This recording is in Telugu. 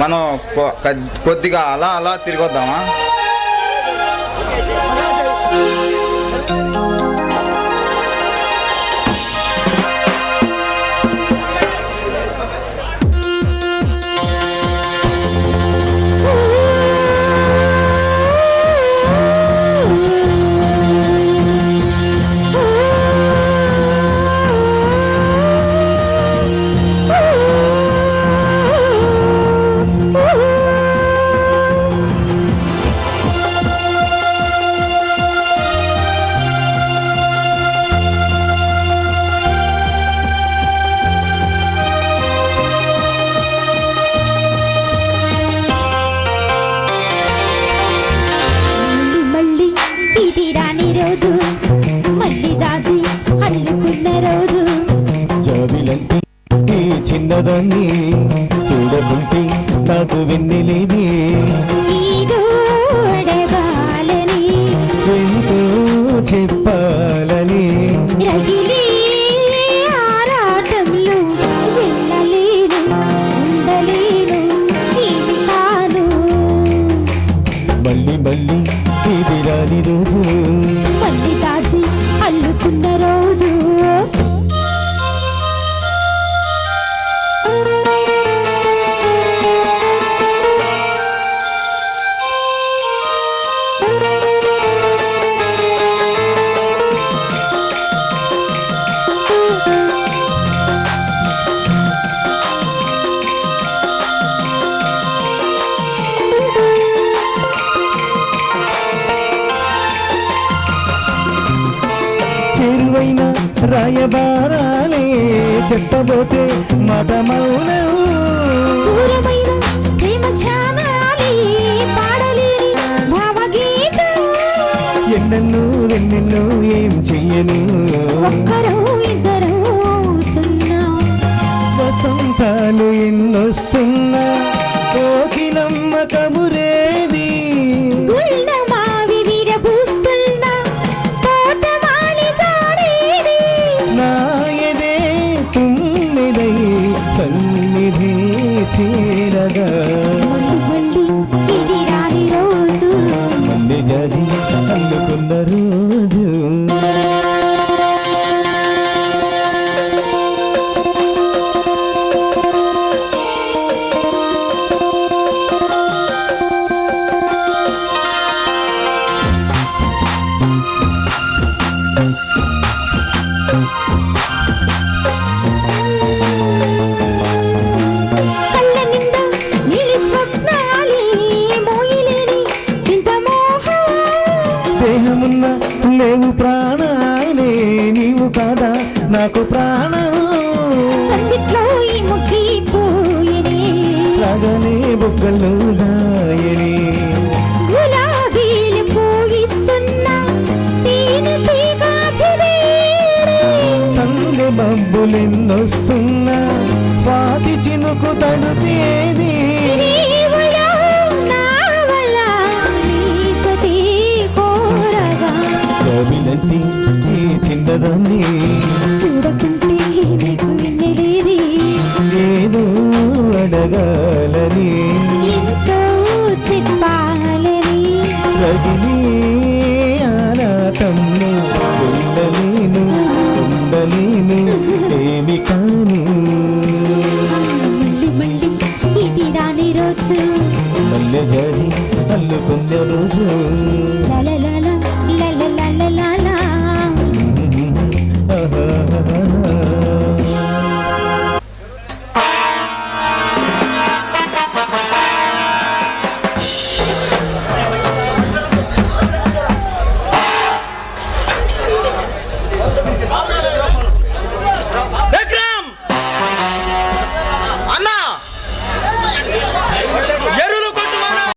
మనం కొద్దిగా అలా అలా తిరిగొద్దామా? కాదని చూడకుంటే నాకు వెన్నెలేవి చెప్పా రాయబోయిన రాయబారాలే చెప్పబోతే మాట మౌనవు. ఎన్నెన్ను ఎన్నెన్నో ఏం చెయ్యను. వసంతాలు ఎన్నొస్తుంది నీకున్న లేవు ప్రాణాలే నీవు కదా? నాకు ప్రాణం. రాగనే బొగ్గలు దాయని. సంగ మబ్బులెన్నొస్తున్నా పాతి చినుకు తడుతే ఎదగలని ఎంతో చెప్పాలని రజనీ